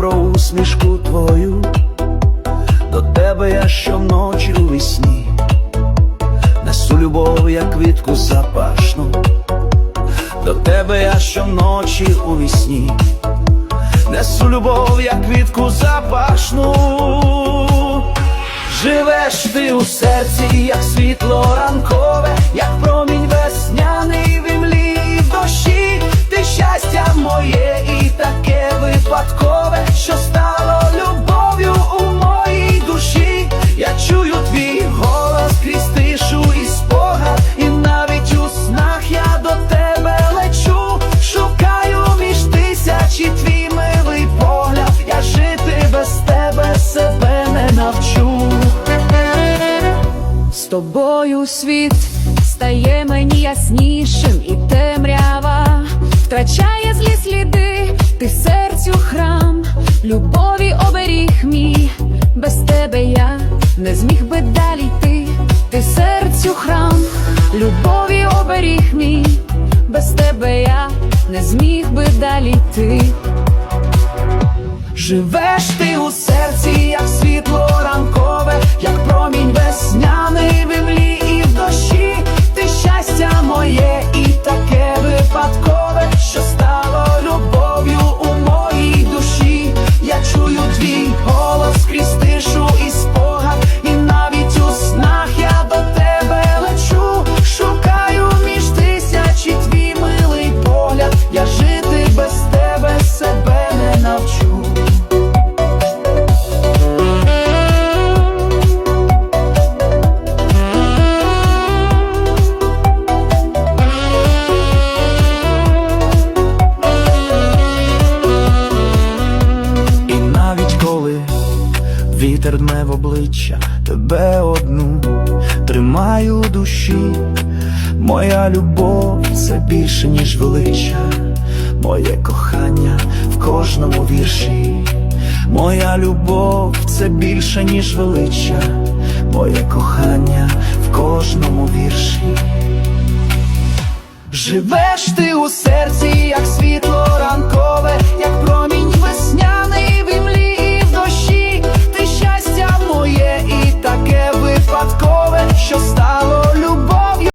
про усмішку твою, до тебе я щоночі у вісні, несу любов, як квітку запашну, до тебе я щоночі у вісні, несу любов, як квітку запашну. Живеш ти у серці, як світло ранкове, як промінь весняний тобою світ стає мені яснішим, і темрява. Втрачає злі сліди, ти серцю храм, любові оберіг мій, без тебе я не зміг би далі йти, ти серцю храм, любові оберіг мій, без тебе я не зміг би далі йти. Живеш ти у вітер дме в обличчя, тебе одну тримаю душі, моя любов це більше, ніж велича, моє кохання в кожному вірші, моя любов це більше, ніж велича, моє кохання в кожному вірші. Живеш ти у серці, як світло